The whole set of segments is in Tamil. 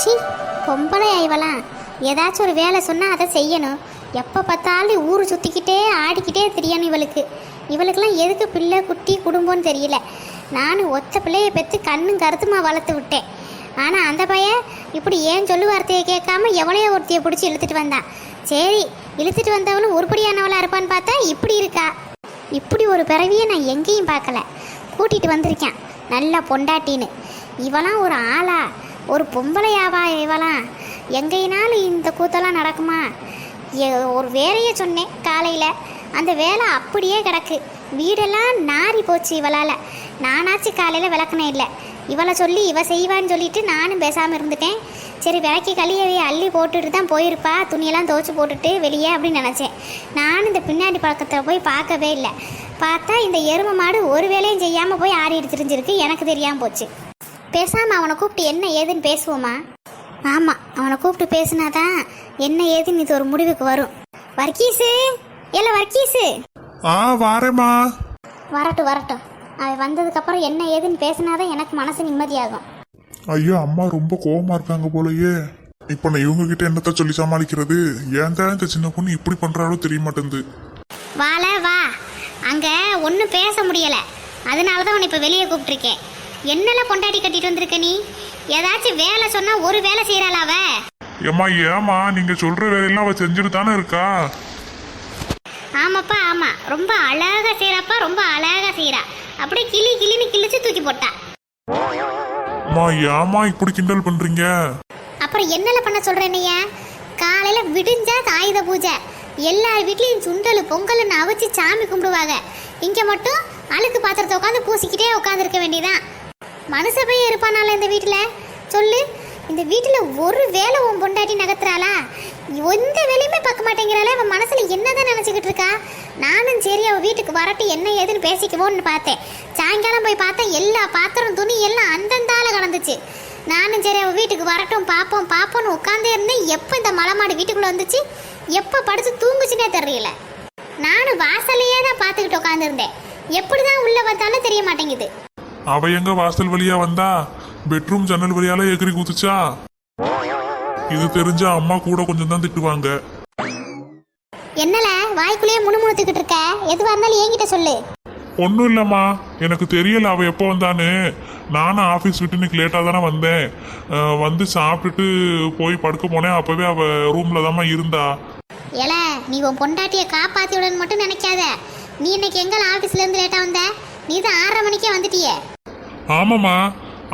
சி பொம்பளை இவளாம் ஏதாச்சும் ஒரு வேலை சொன்னால் அதை செய்யணும். எப்போ பார்த்தாலும் ஊர் சுற்றிக்கிட்டே ஆடிக்கிட்டே தெரியணும் இவளுக்கு. இவளுக்கெல்லாம் எதுக்கு பிள்ளை குட்டி குடும்பம்னு தெரியல. நானும் ஒத்த பிள்ளையை பெற்று கண்ணும் கருத்துமா வளர்த்து விட்டேன். ஆனால் அந்த பையன் இப்படி ஏன் சொல்லு வார்த்தையை கேட்காம எவளையோ ஒருத்தையை பிடிச்சி இழுத்துட்டு வந்தான் சரி இழுத்துட்டு வந்தவளும் உருப்படியானவளாக இருப்பான்னு பார்த்தா இப்படி இருக்கா. இப்படி ஒரு பிறவியை நான் எங்கேயும் பார்க்கல. கூட்டிகிட்டு வந்திருக்கேன். நல்லா பொண்டாட்டின்னு. இவளாம் ஒரு ஆளா. ஒரு பொம்பளையாவா இவளாம் எங்கேனாலும் இந்த கூத்தெல்லாம் நடக்குமா? ஒரு வேலையை சொன்னேன் காலையில். அந்த வேலை அப்படியே கிடக்கு. வீடெல்லாம் நாரி போச்சு இவளால். நானாச்சு காலையில் விளக்குனே இல்லை. இவளை சொல்லி இவ செய்வான்னு சொல்லிட்டு நானும் பேசாமல் இருந்துட்டேன். சரி விளக்கி கழியவே அள்ளி போட்டுட்டு தான் போயிருப்பா. துணியெல்லாம் துவச்சி போட்டுட்டு வெளியே அப்படின்னு நினச்சேன். நானும் இந்த பின்னாடி பழக்கத்தில் போய் பார்க்கவே இல்லை. பார்த்தா இந்த எருமை மாடு ஒரு வேலையும் செய்யாமல் போய் ஆடிட்டு எடுத்துருந்துருக்கு எனக்கு தெரியாமல் போச்சு. பேசாமல் அவனை கூப்பிட்டு என்ன ஏதுன்னு பேசுவோமா? ஆமாம் அவனை கூப்பிட்டு பேசினாதான் என்ன ஏதுன்னு இது ஒரு முடிவுக்கு வரும். வர்க்கீஸு இல்லை வர்க்கீஸு ஆ வாரேம்மா. வரட்டும் வரட்டும். அவன் வந்ததுக்கப்புறம் என்ன ஏதுன்னு பேசினாதான் எனக்கு மனசு நிம்மதியாகும். ஐயோ அம்மா ரொம்ப கோவமா இருக்காங்க போலயே. இப்ப நான் இவங்க கிட்ட என்னத்த சொல்லி சமாளிக்கிறது? ஏன் தான் இந்த சின்ன பொண்ணு இப்படி பண்றாளோ தெரிய மாட்டேங்குது வால வா. அங்கே ஒன்றும் பேச முடியலை. அதனால தான் உன்னை இப்போ வெளியே கூப்பிட்ருக்கேன் என்னெல்லாம் கொண்டாடி கட்டிட்டு வந்திருக்க நீ? ஏதாச்சும் வேலை சொன்னால் ஒரு வேலை செய்கிறாள் அவ? ஏம்மா ஏமா நீங்க சொல்ற வேலையெல்லாம் அவ செஞ்சுட்டு தானே இருக்கா? ஆமாப்பா ஆமாம் ரொம்ப அழகாக செய்கிறாப்பா ரொம்ப அழகாக செய்கிறா அப்படியே கிளி கிளின்னு கிழிச்சு தூக்கி போட்டா. அம்மா ஏமா இப்படி கிண்டல் பண்றீங்க? அப்புறம் என்னல பண்ண சொல்கிறேன்னைய காலையில் விடிஞ்சா ஆயுத பூஜை. எல்லார் வீட்லேயும் சுண்டல் பொங்கல்னு அவிச்சு சாமி கும்பிடுவாங்க. இங்கே மட்டும் அழுக்கு பாத்திரத்தை உட்காந்து பூசிக்கிட்டே உட்காந்துருக்க வேண்டியதான் மனுஷ போய் இருப்பானால இந்த வீட்டில்? சொல்லு. இந்த வீட்டில் ஒரு வேலை உன் பொண்டாட்டி நகர்த்துறாளா? எந்த வேலையுமே பார்க்க மாட்டேங்கிறாளே. அவன் மனசில் என்னதான் நினச்சிக்கிட்டு இருக்கா? நானும் சரி அவள் வீட்டுக்கு வரட்டு என்ன ஏதுன்னு பேசிக்குவோன்னு பார்த்தேன். சாயங்காலம் போய் பார்த்தேன் எல்லா பாத்திரம் துணி எல்லாம் அந்தந்தால கலந்துச்சு. நானும் சரி அவள் வீட்டுக்கு வரட்டும் பார்ப்போம் பார்ப்போம்னு உட்காந்தே இருந்தேன். எப்போ இந்த மலை மாடு வீட்டுக்குள்ளே வந்துச்சு? எப்போ படுத்து தூங்குச்சுனே தெரியல. நானும் வாசலையே தான் பார்த்துக்கிட்டு உட்காந்துருந்தேன் எப்படி தான் உள்ளே பார்த்தாலும் தெரிய மாட்டேங்குது. அவ எங்க வாசல் வழியா வந்தா? பெட்ரூம் ஜன்னல் வழியால எகிரி குதிச்சா? இது தெரிஞ்சா அம்மா கூட கொஞ்சம் தான் திட்டுவாங்க. என்னல வாய்க்குள்ளேயே முணுமுணுத்துக்கிட்டு இருக்க? எதுவாக இருந்தாலும் என்கிட்ட சொல்லு. ஒன்றும் இல்லைம்மா. எனக்கு தெரியல அவள் எப்போ வந்தான்னு. நானும் ஆஃபீஸ் விட்டு இன்னைக்கு லேட்டாக தானே வந்தேன். வந்து சாப்பிட்டுட்டு போய் படுக்க போனேன். அப்போவே அவள் ரூமில் தாம்மா இருந்தா. ஏல நீ உன் பொண்டாட்டியை காப்பாத்தி விடன்னு மட்டும் நினைக்காத. நீ இன்னைக்கு எங்கே ஆஃபீஸ்ல இருந்து லேட்டாக வந்த? நீ தான் ஆறரை மணிக்கே வந்துட்டியே. ஆமாம்மா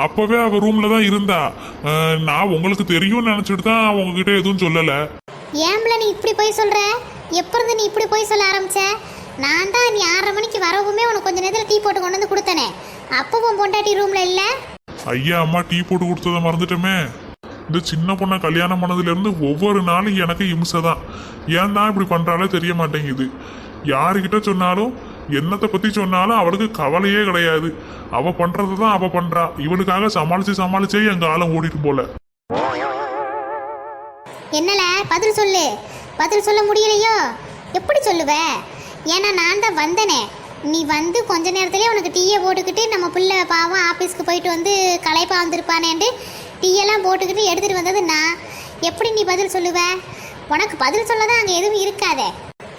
அப்போவே அவள் ரூமில் தான் இருந்தா. அஹ் நான் உங்களுக்கு தெரியும்னு நினச்சிட்டு தான் உங்ககிட்ட எதுவும் சொல்லலை. ஏம்பல நீ இப்படி போய் சொல்ற? எப்போ இருந்து நீ இப்படி போய் சொல்ல ஆரம்பிச்ச? நான் தான் நீ ஆறரை மணிக்கு வரவுமே உனக்கு கொஞ்ச நேரத்தில் டீ போட்டு கொண்டு வந்து கொடுத்தனே. அப்பவும் பொண்டாட்டி ரூம்ல இல்லை? ஐயா அம்மா டீ போட்டு கொடுத்ததை மறந்துட்டோமே. இந்த சின்ன பொண்ணை கல்யாணம் பண்ணதுலேருந்து ஒவ்வொரு நாளும் எனக்கு இம்சை தான். ஏன் தான் இப்படி பண்ணுறாலே தெரிய மாட்டேங்குது. யாருக்கிட்ட சொன்னாலும் என்னத்தை பற்றி சொன்னாலும் அவளுக்கு கவலையே கிடையாது. அவள் பண்ணுறது தான் அவள் பண்ணுறா இவனுக்காக சமாளித்து சமாளிச்சே எங்கள் ஆளம் ஓடிட்டு போல. என்னல? பதில் சொல்லு. பதில் சொல்ல முடியலையோ? எப்படி சொல்லுவ? ஏன்னா நான் தான் வந்தனே. நீ வந்து கொஞ்ச நேரத்துலேயே உனக்கு டீயை போட்டுக்கிட்டு நம்ம பிள்ளை பாவம் ஆஃபீஸ்க்கு போயிட்டு வந்து களைப்பா வந்திருப்பானேன்ட்டு டீயெல்லாம் போட்டுக்கிட்டு எடுத்துகிட்டு வந்தது நான். எப்படி நீ பதில் சொல்லுவ? உனக்கு பதில் சொல்ல தான் அங்கே எதுவும் இருக்காதே.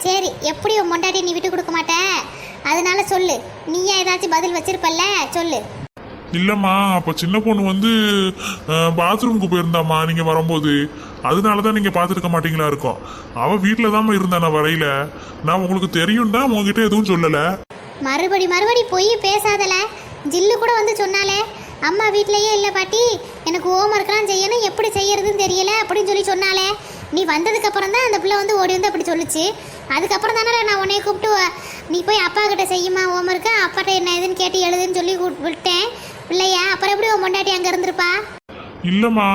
சரி எப்படி உன் பொண்டாட்டி நீ விட்டு கொடுக்க மாட்ட? அதனால சொல்லு. நீயே ஏதாச்சும் பதில் வச்சிருப்பல்ல? சொல்லு. இல்லைம்மா அப்போ சின்ன பொண்ணு வந்து பாத்ரூமுக்கு போயிருந்தாம்மா நீங்கள் வரும்போது. அதனால தான் நீங்கள் பார்த்துருக்க மாட்டீங்களா இருக்கும். அவள் வீட்டில் தாம்மா இருந்தா நான் வரையில? நான் உங்களுக்கு தெரியும் தான் உங்ககிட்ட எதுவும் சொல்லலை. மறுபடி மறுபடி பொய் பேசாதல. ஜில்லு கூட வந்து சொன்னாலே அம்மா வீட்லயே இல்லை பாட்டி எனக்கு ஹோம் ஒர்க்லாம் செய்யணும் எப்படி செய்யறதுன்னு தெரியல அப்படின்னு சொல்லி சொன்னாலே நீ வந்ததுக்கு அப்புறம் தான் அந்த பிள்ளை வந்து ஓடி வந்து அப்படி சொல்லுச்சு. அதுக்கப்புறம் தானே நான் உன்னைய கூப்பிட்டு நீ போய் அப்பா கிட்ட செய்யுமா ஹோம் ஒர்க்கு அப்பாட்ட என்ன ஏதுன்னு கேட்டு எழுதுன்னு சொல்லி விட்டேன். பிள்ளையா அப்புறம் எப்படி உன் பொண்டாட்டி அங்கே இருந்திருப்பா? இல்லைம்மா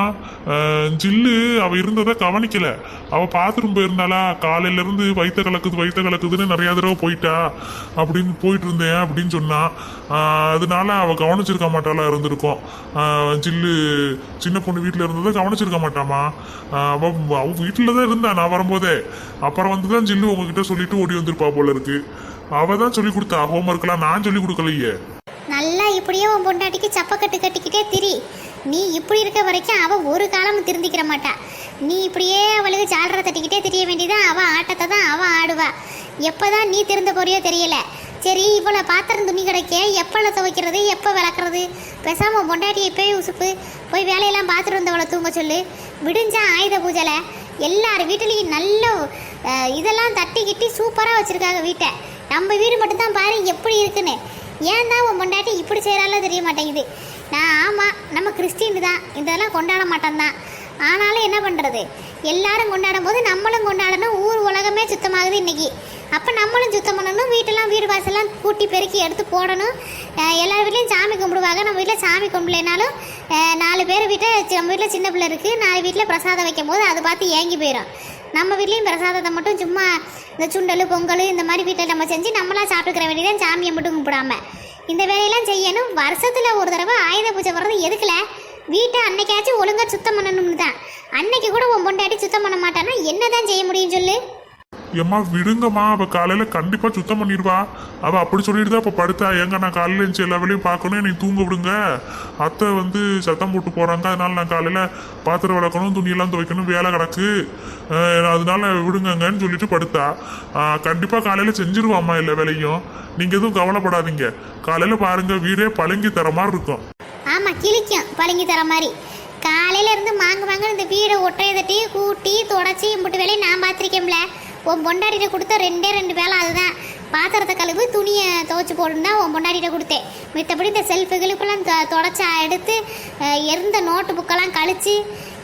ஜில்லு அவ இருந்ததை கவனிக்கல. அவ பாத்ரூம் போயிருந்தாளா காலையிலேருந்து இருந்து கலக்குது வயித்த கலக்குதுன்னு நிறையா தடவை போயிட்டா. அப்படின்னு போயிட்டு இருந்தேன் அப்படின்னு சொன்னா அதனால அவ கவனிச்சிருக்க மாட்டாளா இருந்திருக்கோம். ஜில்லு சின்ன பொண்ணு வீட்டில் இருந்ததை கவனிச்சிருக்க மாட்டாமா? அவள் அவள் அவ வீட்டில் தான் இருந்தா நான் வரும்போதே. அப்புறம் வந்து தான் ஜில்லு உங்ககிட்ட சொல்லிட்டு ஓடி வந்திருப்பா போல இருக்கு. அவ தான் சொல்லி கொடுத்தா ஹோம்ஒர்க்லாம் நான் சொல்லி கொடுக்கலையே. நல்லா இப்படியே உன் பொண்டாட்டிக்கு சப்பக்கட்டு கட்டிக்கிட்டே திரி. நீ இப்படி இருக்க வரைக்கும் அவள் ஒரு காலமும் திருந்திக்கிற மாட்டா. நீ இப்படியே அவளுக்கு சால்ற தட்டிக்கிட்டே தெரிய வேண்டியதான் அவள் ஆட்டத்தை தான் அவள் ஆடுவா. எப்போதான் நீ திருந்த போறியோ தெரியல. சரி இவ்வளோ பாத்திரம் துணி கிடைக்க எப்போ துவைக்கிறது எப்போ விளக்குறது? பேசாமல் பொண்டாட்டியை போய் உசுப்பு. போய் வேலையெல்லாம் பார்த்துட்டு வந்தவளை தூங்க சொல்லு. விடிஞ்சா ஆயுத பூஜையில் எல்லார் வீட்டுலேயும் நல்ல இதெல்லாம் தட்டி கிட்டி சூப்பராக வச்சுருக்காங்க வீட்டை. நம்ம வீடு மட்டும்தான் பாரு எப்படி இருக்குன்னு. ஏன் தான் உன் பொண்டாட்டி இப்படி செய்கிறாலும் தெரிய மாட்டேங்குது. நான் ஆமாம் நம்ம கிறிஸ்டின் தான். இதெல்லாம் கொண்டாட மாட்டோம் தான். ஆனாலும் என்ன பண்ணுறது எல்லாரும் கொண்டாடும் போது நம்மளும் கொண்டாடணும். ஊர் உலகமே சுத்தமாகுது இன்றைக்கி அப்போ நம்மளும் சுத்தம் பண்ணணும். வீட்டெல்லாம் வீடு வாசலாம் கூட்டி பெருக்கி எடுத்து போடணும். எல்லார் வீட்லேயும் சாமி கும்பிடுவாங்க. நம்ம வீட்டில் சாமி கும்பிடலைனாலும் நாலு பேர் வீட்டில் நம்ம வீட்டில் சின்ன பிள்ளை இருக்குது நாலு வீட்டில் பிரசாதம் வைக்கும் போது அதை பார்த்து ஏங்கி போயிடும் நம்ம வீட்லேயும் பிரசாதத்தை மட்டும் சும்மா இந்த சுண்டல் பொங்கல் இந்த மாதிரி வீட்டில் நம்ம செஞ்சு நம்மளா சாப்பிட்டுக்கிற வேண்டியதான் சாமியை மட்டும் கும்பிடாம. இந்த வேலையெல்லாம் செய்யணும். வருஷத்தில் ஒரு தடவை ஆயுத பூஜை வர்றது எதுக்குல? வீட்டை அன்னைக்காச்சும் ஒழுங்கா சுத்தம் பண்ணணும்னு தான். அன்னைக்கு கூட உன் பொண்டாட்டி சுத்தம் பண்ண மாட்டானா? என்னதான் செய்ய முடியும் சொல்லு? எம்மா விடுங்கம்மா. அவ காலையில கண்டிப்பா சுத்தம் பண்ணிடுவா. அவ அப்படி சொல்லிட்டு தான் இப்ப படுத்தா. ஏங்க நான் காலையில எழுந்துச்சு எல்லா வேலையும் பார்க்கணும் நீ தூங்க விடுங்க. அத்தை வந்து சத்தம் போட்டு போறாங்க. அதனால நான் காலையில பாத்திரம் விளக்கணும் துணியெல்லாம் துவைக்கணும் வேலை கிடக்கு. அதனால விடுங்கங்கன்னு சொல்லிட்டு படுத்தா. கண்டிப்பா காலையில செஞ்சிருவாம்மா எல்லா வேலையும். நீங்க எதுவும் கவலைப்படாதீங்க. காலையில பாருங்க வீடே பழங்கி தர மாதிரி இருக்கும். ஆமா கிழிக்கும். பழங்கி தர மாதிரி. காலையில இருந்து மாங்க வாங்க இந்த வீடை ஒட்டையதட்டி கூட்டி தொடச்சி இம்பிட்டு வேலையை நான் பார்த்துருக்கேன்ல. உன் பொண்டாட்டிட்ட கொடுத்த ரெண்டே ரெண்டு வேலை அதுதான். பாத்திரத்தை கழுவு துணியை துவைச்சி போடணுன்னா உன் பொண்டாட்டிகிட்ட கொடுத்தேன். மித்தபடி இந்த செல்ஃபுகளுக்கெல்லாம் தொடச்சி எடுத்து இருந்த நோட்டு புக்கெல்லாம் கழிச்சு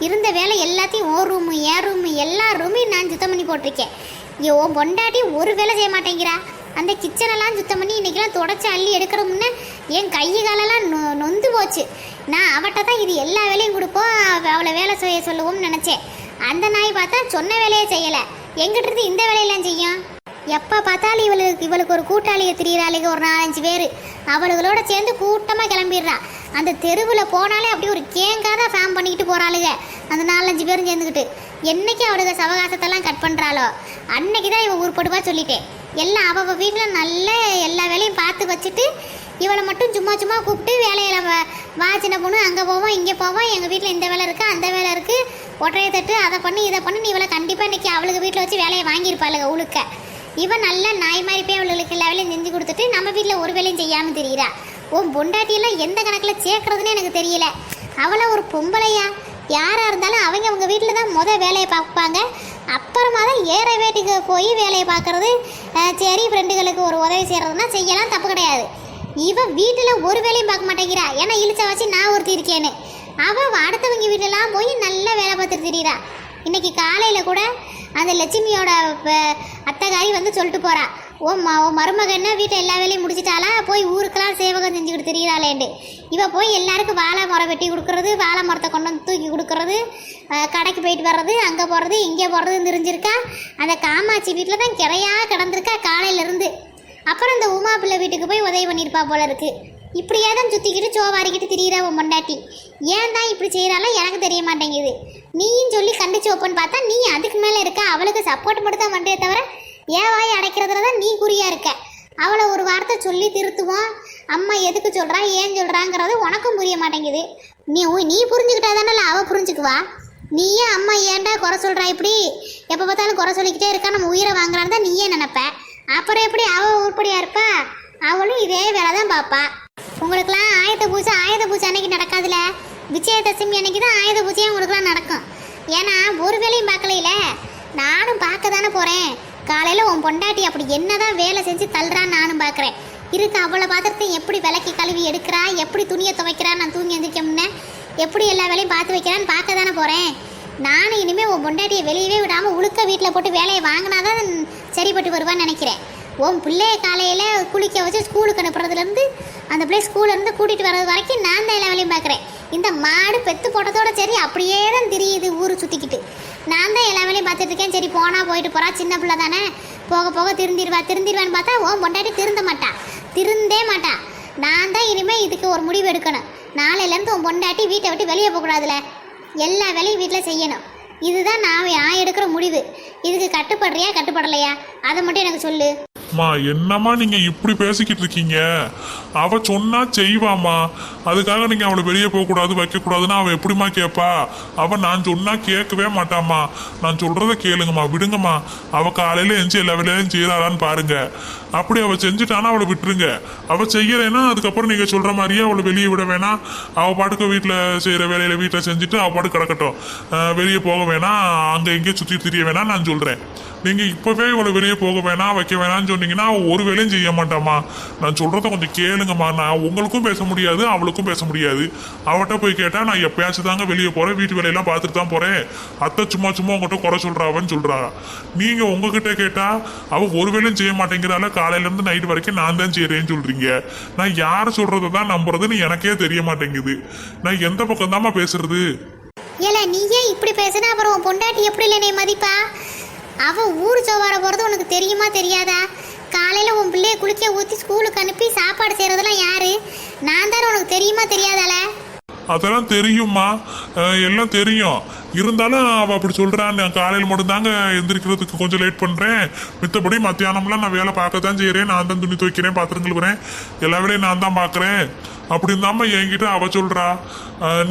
இருந்த வேலை எல்லாத்தையும் ஓ ரூமு ஏ ரூமு எல்லா ரூமையும் நான் சுத்தம் பண்ணி போட்டிருக்கேன். உன் பொண்டாட்டி ஒரு வேலை செய்ய மாட்டேங்கிறா. அந்த கிச்சனெல்லாம் சுத்தம் பண்ணி இன்றைக்கெல்லாம் தொடச்சி அள்ளி எடுக்கிற முன்னே என் கை காலெல்லாம் நொ நொந்து போச்சு. நான் அவட்ட தான் இது எல்லா வேலையும் கொடுப்போம் அவளை வேலை செய்ய சொல்லுவோம்னு நினச்சேன். அந்த நாய் பார்த்தா சொன்ன வேலையே செய்யலை. எங்கிட்ட இருந்து இந்த வேலையெல்லாம் செய்யும்? எப்போ பார்த்தாலும் இவளுக்கு இவளுக்கு ஒரு கூட்டாளியை திரியிறாளுங்க ஒரு நாலஞ்சு பேர். அவளுகளோட சேர்ந்து கூட்டமாக கிளம்பிடுறா. அந்த தெருவில் போனாலே அப்படியே ஒரு கேங்காக ஃபேம் பண்ணிக்கிட்டு போகிறாளுங்க அந்த நாலஞ்சு பேரும் சேர்ந்துக்கிட்டு என்னைக்கு அவளுக்கு சவகாசத்தெல்லாம் கட் பண்ணுறாளோ அன்னைக்கு தான் இவள் உருப்படுவா சொல்லிட்டேன். எல்லாம் அவள் வீட்டில் நல்ல எல்லா வேலையும் பார்த்து வச்சுட்டு இவளை மட்டும் சும்மா சும்மா கூப்பிட்டு வேலையில வா சின்ன பொண்ணு அங்கே போவோம் இங்கே போவோம். எங்கள் வீட்டில் இந்த வேலை இருக்குது அந்த வேலை இருக்குது ஒற்றையை தட்டு அதை பண்ணி இதை பண்ணி. நீ இவளை கண்டிப்பாக இன்றைக்கி அவளுக்கு வீட்டில் வச்சு வேலையை வாங்கியிருப்பாளுங்க உழுக்க. இவன் நல்ல நாய் மாதிரி போய் அவளுக்கு எல்லா வேலையும் செஞ்சு கொடுத்துட்டு நம்ம வீட்டில் ஒரு வேலையும் செய்யாமல் தெரிகிறா உன் பொண்டாட்டியெல்லாம் எந்த கணக்கில் சேர்க்கறதுன்னு எனக்கு தெரியல. அவளை ஒரு பொம்பளையா? யாராக இருந்தாலும் அவங்க அவங்க வீட்டில் தான் முதல் வேலையை பார்ப்பாங்க. அப்புறமா தான் ஏற வேட்டுக்கு போய் வேலையை பார்க்குறது. சரி ஃப்ரெண்டுகளுக்கு ஒரு உதவி செய்கிறதுனா செய்யலாம் தப்பு கிடையாது. இவன் வீட்டில் ஒரு வேலையும் பார்க்க மாட்டேங்கிறா. ஏன்னா இழிச்ச வச்சு நான் ஒருத்தி இருக்கேன்னு. அவள் அடுத்தவங்க வீட்டிலலாம் போய் நல்லா வேலை பார்த்துட்டு திரியிறா. இன்னைக்கு காலையில் கூட அந்த லட்சுமியோட அத்தகாரி வந்து சொல்லிட்டு போகிறா ஓ ம ஓ மருமகன்னா வீட்டில் எல்லா வேலையும் முடிச்சிட்டாலா போய் ஊருக்கெல்லாம் சேவகம் செஞ்சுக்கிட்டு திரியிறாளேண்டு இவ போய் எல்லாருக்கும் வாழை மரம் வெட்டி கொடுக்குறது வாழை மரத்தை கொண்டு வந்து தூக்கி கொடுக்கறது கடைக்கு போயிட்டு வர்றது அங்கே போகிறது இங்கே போகிறதுன்னு தெரிஞ்சிருக்கா. அந்த காமாட்சி வீட்டில் தான் கிரையா கிடந்திருக்கா காலையிலேருந்து அப்புறம் இந்த உமா பிள்ளை வீட்டுக்கு போய் உதவி பண்ணியிருப்பா போல இருக்கு. இப்படியே தான் சுற்றிக்கிட்டு சோவாரிக்கிட்டு திரியிறா உன் பொண்டாட்டி. ஏன் தான் இப்படி செய்கிறாலும் எனக்கு தெரிய மாட்டேங்குது. நீயும் சொல்லி கண்டிச்சு வைப்பன்னு பார்த்தா நீ அதுக்கு மேலே இருக்க அவளுக்கு சப்போர்ட் மட்டும் தான் பண்ணுறே தவிர ஏன் வாய் அடைக்கிறதுல தான் நீ குறியாக இருக்க. அவளை ஒரு வார்த்தை சொல்லி திருத்துவோம் அம்மா எதுக்கு சொல்கிறா ஏன் சொல்கிறாங்கிறது உனக்கும் புரிய மாட்டேங்குது. நீ உ- நீ புரிஞ்சுக்கிட்டா தானே அவள் புரிஞ்சுக்குவா? நீயே அம்மா ஏன்டா குறை சொல்கிறா இப்படி? எப்போ பார்த்தாலும் குறை சொல்லிக்கிட்டே இருக்கா நம்ம உயிரை வாங்குறான்னு தான் நீயே நினப்பேன் அப்புறம் எப்படி அவள் உருப்படியா இருப்பா? அவளும் இதே வேலை தான் பார்ப்பா உங்களுக்குலாம் ஆயுத பூஜை ஆயுத பூஜை அன்னைக்கு நடக்காதுல்ல விஜயதசமி அன்னைக்கு தான் ஆயுத பூஜையும் உங்களுக்குலாம் நடக்கும். ஏன்னா ஒரு வேலையும் பார்க்கலையில? நானும் பார்க்க தானே போகிறேன் காலையில் உன் பொண்டாட்டி அப்படி என்னதான் வேலை செஞ்சு தள்ளுறான்னு நானும் பார்க்குறேன். இருக்கு அவ்வளோ பாத்திரத்தையும் எப்படி விளக்கி கழுவி எடுக்கிறா? எப்படி துணியை துவைக்கிறா நான் தூங்கி எந்திரிக்க முன்னே? எப்படி எல்லா வேலையும் பார்த்து வைக்கிறான்னு பார்க்க தானே போகிறேன் நானும் இனிமேல் உன் பொண்டாட்டியை வெளியவே விடாமல் உழுக்க வீட்டில் போட்டு வேலையை வாங்கினாதான் சரிப்பட்டு வருவான்னு நினைக்கிறேன். உன் பிள்ளைய காலையில் குளிக்க வச்சு ஸ்கூலுக்கு அனுப்புறதுலேருந்து அந்த பிள்ளை ஸ்கூல்லேருந்து கூட்டிகிட்டு வர்றது வரைக்கும் நான் தான் எல்லா வேலையும் பார்க்குறேன். இந்த மாடு பெத்து போட்டதோட சரி அப்படியே தான் தெரியுது ஊர் சுற்றிக்கிட்டு நான் தான் எல்லா வேலையும் பார்த்துட்டு இருக்கேன். சரி போனால் போயிட்டு போகிறா சின்ன பிள்ளை தானே. போக போக திருந்திடுவா திருந்திடுவான்னு பார்த்தா உன் பொண்டாட்டி திருந்த மாட்டா. திருந்தே மாட்டா. நான் தான் இனிமேல் இதுக்கு ஒரு முடிவு எடுக்கணும். நாளையிலேருந்து உன் பொண்டாட்டி வீட்டை விட்டு வெளியே போகக்கூடாதுல எல்லா வேலையும் வீட்டில் செய்யணும். இதுதான் நான் நான் எடுக்கிற முடிவு. இதுக்கு கட்டுப்படுறியா கட்டுப்படலையா? அதை மட்டும் எனக்கு சொல்லு. மா என்னம்மா நீங்க இப்படி பேசிக்கிட்டு இருக்கீங்க? அவ சொன்னா செய்வாம்மா. அதுக்காக நீங்க அவளை வெளியே போக கூடாது வைக்க அவ எப்படிம்மா கேட்பா அவ நான் சொன்னா கேட்கவே மாட்டாம்மா. நான் சொல்றத கேளுங்கம்மா விடுங்கம்மா. அவ காலையில எஞ்சி எல்லா வேலையும் செய்யறாளான்னு பாருங்க. அப்படி அவ செஞ்சுட்டானா அவளை விட்டுருங்க. அவ செய்யலைன்னா அதுக்கப்புறம் நீங்க சொல்ற மாதிரியே அவளை வெளியே விட வேணாம். அவ பாட்டுக்கு வீட்டுல செய்யற வேலையில வீட்டுல செஞ்சுட்டு அவ பாட்டு கிடக்கட்டும். வெளியே போக வேணாம். அங்க எங்கேயும் சுத்தி திரிய வேணாம் நான் சொல்றேன். நீங்க இப்பவே இவளை வெளியே போக வேணாம் வைக்க வேணாம்னு சொன்னீங்கன்னா அவன் ஒரு வேலையும் செய்ய மாட்டாமா நான் சொல்கிறத கொஞ்சம் கேளுங்கம்மா. நான் உங்களுக்கும் பேச முடியாது அவளுக்கும் பேச முடியாது. அவட்ட போய் கேட்டால் நான் எப்பயாச்சும் தாங்க வெளியே போகிறேன் வீட்டு வேலையெல்லாம் பார்த்துட்டு தான் போகிறேன் அத்தை சும்மா சும்மா உங்கள்கிட்ட குறை சொல்கிறாவன்னு சொல்கிறா நீங்கள் உங்ககிட்ட கேட்டால் அவள் ஒரு வேலையும் செய்ய மாட்டேங்கிறால காலையிலேருந்து நைட்டு நைட் வரைக்கும் நான் தான் செய்கிறேன்னு சொல்கிறீங்க நான் யார் சொல்கிறத தான் நம்புறதுன்னு எனக்கே தெரிய மாட்டேங்குது. நான் எந்த பக்கம் தாம்மா பேசுறது? ஏல நீ ஏன் இப்படி பேசுனா அப்புறம் பொண்டாட்டி எப்படி இல்லை மதிப்பா? அவ ஊர் சோவார போறது உனக்கு தெரியுமா தெரியாதா? காலையில் உன் பிள்ளைய குளிக்க ஊற்றி ஸ்கூலுக்கு அனுப்பி சாப்பாடு செய்கிறதுலாம் யாரு? நான் தானே உனக்கு தெரியுமா தெரியாதால? அதெல்லாம் தெரியும்மா. எல்லாம் தெரியும். இருந்தாலும் அவள் அப்படி சொல்கிறான் நான் காலையில் மட்டும்தாங்க எந்திரிக்கிறதுக்கு கொஞ்சம் லேட் பண்ணுறேன் மித்தபடி மத்தியானம்லாம் நான் வேலை பார்க்க தான் செய்கிறேன் நான் தான் துணி துவைக்கிறேன் பாத்திரம் கழுவுறேன். எல்லா வேலையும் நான் தான் பார்க்குறேன். அப்படின்னு இருந்தாம என்கிட்ட அவள் சொல்கிறா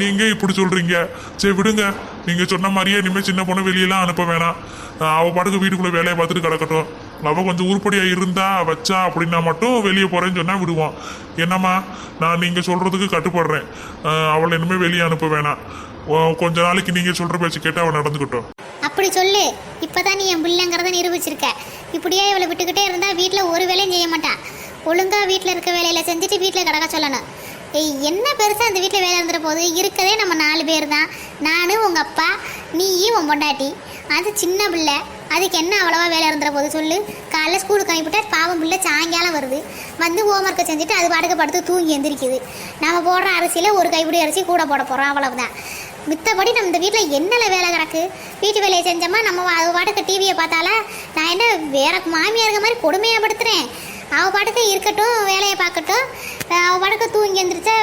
நீங்கள் நீங்க இப்படி சொல்கிறீங்க சரி விடுங்க. நீங்கள் சொன்ன மாதிரியே இனிமேல் சின்ன பொண்ணு வெளியெல்லாம் அனுப்ப வேணாம். அவள் பாட்டுக்கு வீட்டுக்குள்ள வேலையை பார்த்துட்டு கிடக்கட்டும். அவ கொஞ்சம் உருப்படியாக இருந்தா வச்சா அப்படின்னா மட்டும் வெளியே போகிறேன்னு சொன்னால் விடுவோம். என்னம்மா நான் நீங்கள் சொல்கிறதுக்கு கட்டுப்படுறேன். அவளை இனிமேல் வெளியே அனுப்ப வேணாம். கொஞ்ச நாளைக்கு நீங்க சொல்ற பேச்சு கேட்டு அவன் நடந்துக்கிட்டோம். அப்படி சொல்லு. இப்பதான் நீ என் பிள்ளைங்கிறத நிரூபிச்சிருக்க. இப்படியே இவளை விட்டுக்கிட்டே இருந்தா வீட்டில் ஒரு வேலையும் செய்ய மாட்டான். ஒழுங்கா வீட்டில் இருக்க வேலையில செஞ்சுட்டு வீட்டில் கிடக்க சொல்லணும். ஏய் என்ன பெருசா அந்த வீட்டில் வேலை இருந்துற போது இருக்கதே நம்ம நாலு பேர் தான். நானும் உங்க அப்பா நீயும் உன் பொண்டாட்டி. அது சின்ன பிள்ளை. அதுக்கு என்ன அவ்வளவா வேலை இருந்துற போது சொல்லு. காலைல ஸ்கூலுக்கு அனுப்பிவிட்டா பாவம் பிள்ளை சாயங்காலம் வருது. வந்து ஹோம்ஒர்க்கை செஞ்சுட்டு அது பாட்டுக்கு படுத்து தூங்கி எந்திரிக்குது. நம்ம போடுற அரிசியில் ஒரு கைப்பிடி அரிசி கூட போட போகிறோம் அவ்வளவுதான். மித்தபடி நம்ம இந்த வீட்டில் என்னல வேலை கிடக்கு? வீட்டு வேலையை செஞ்சோமா நம்ம அது பாட்டுக்கு டிவியை பார்த்தால நான் என்ன வேற மாமியாக இருக்க மாதிரி கொடுமையாக படுத்துறேன் அவள் பாட்டுக்கு இருக்கட்டும் வேலையை பார்க்கட்டும். அவள் பாட்டுக்கு தூங்கி எழுந்திரிச்சா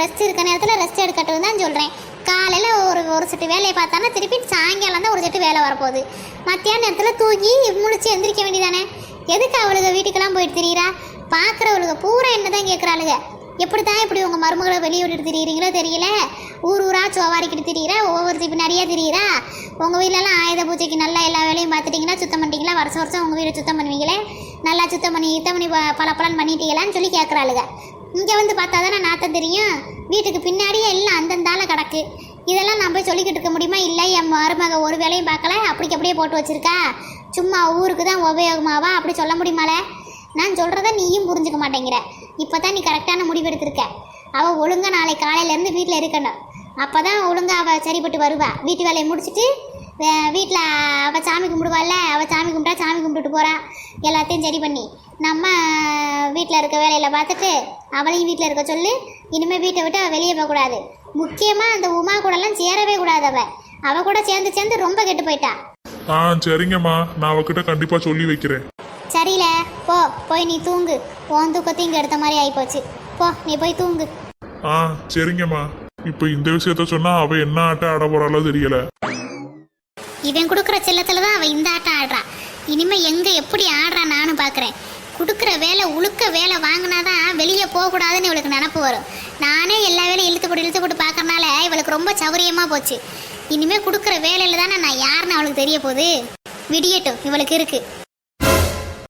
ரெஸ்ட் இருக்க நேரத்தில் ரெஸ்ட் எடுக்கட்டும் தான் சொல்கிறேன் காலையில் ஒரு ஒரு செட்டு வேலையை பார்த்தானா திருப்பி சாயங்காலம் தான் ஒரு செட்டு வேலை வரப்போகுது. மத்தியான நேரத்தில் தூங்கி முழிச்சு எந்திரிக்க வேண்டியதானே? எதுக்கு அவளுக்கு வீட்டுக்கெல்லாம் போயிட்டு திரியிறா? பார்க்குறவளுக்கு பூரா என்ன தான் கேட்குறாளுங்க எப்படி தான் இப்படி உங்கள் மருமகளை வெளியே விட்டுட்டு திரியிறீங்களோ தெரியல. ஊர் ஊராக சோவாரிக்கிட்டு திரியிறா ஒவ்வொருத்தி பின்னாடியே திரியிறா. உங்கள் வீட்டிலலாம் ஆயுத பூஜைக்கு நல்லா எல்லா வேலையும் பார்த்துட்டிங்கன்னா சுத்தம் பண்ணிட்டீங்களா? வருஷம் வருஷம் உங்கள் வீடு சுத்தம் பண்ணுவீங்களே? நல்லா சுத்தம் பண்ணி சுத்தம் பண்ணி ப- பல பலன் பண்ணிட்டீங்களான்னு சொல்லி கேட்குறாளுங்க இங்கே வந்து பார்த்தா தானே நாத்தம் தெரியும்? வீட்டுக்கு பின்னாடியே எல்லாம் அந்தந்தால கிடக்கு. இதெல்லாம் நான் போய் சொல்லிக்கிட்டு இருக்க முடியுமா? இல்லை என் மருமக ஒரு வேலையும் பார்க்கல. அப்படிக்கு அப்படியே போட்டு வச்சுருக்கா. சும்மா ஊருக்கு தான் உபயோகமாவா? அப்படி சொல்ல முடியுமால? நான் சொல்கிறத நீயும் புரிஞ்சுக்க மாட்டேங்கிற. இப்போ தான் நீ கரெக்டான முடிவு எடுத்திருக்க அவள் ஒழுங்கா நாளை காலையிலேருந்து வீட்டில் இருக்கணும். அப்போ தான் ஒழுங்கா அவள் சரிப்பட்டு வருவா. வீட்டு வேலையை முடிச்சுட்டு வீட்டில் அவள் சாமி கும்பிடுவாள்ல அவள் சாமி கும்பிட்டா சாமி கும்பிட்டுட்டு போகிறா எல்லாத்தையும் சரி பண்ணி நம்ம வீட்டில் இருக்க வேலையில் பார்த்துட்டு அவளையும் வீட்டில் இருக்க சொல்லி. இனிமேல் வீட்டை விட்டு அவள் வெளியே போகக்கூடாது முக்கியமாக அந்த உமா கூடலாம் சேரவே கூடாது அவள் அவள் கூட சேர்ந்து சேர்ந்து ரொம்ப கெட்டு போயிட்டா. ஆ சரிங்கம்மா. நான் அவகிட்ட கண்டிப்பாக சொல்லி வைக்கிறேன். போ போய் நீ தூங்கு. உன் தூக்கத்தையும் இங்கே எடுத்த மாதிரி ஆகிப்போச்சு போ நீ போய் தூங்கு. ஆ சரிங்கம்மா. இப்போ இந்த விஷயத்த சொன்னா அவ என்ன ஆட்டம் ஆட போறாளோ தெரியல. இவன் கொடுக்குற செல்லத்தில் தான் அவள் இந்த ஆட்டம் ஆடுறா. இனிமே எங்கே எப்படி ஆடுறா நானும் பார்க்குறேன் கொடுக்குற வேலை உழுக்க வேலை வாங்கினாதான் வெளியே போகக்கூடாதுன்னு இவளுக்கு நினப்பு வரும். நானே எல்லா வேலையும் இழுத்து போட்டு இழுத்து போட்டு பார்க்கறனால இவளுக்கு ரொம்ப சௌரியமாக போச்சு. இனிமே கொடுக்குற வேலையில் தானே நான் யாருன்னு அவளுக்கு தெரிய போகுது? விடியட்டும் இவளுக்கு இருக்கு.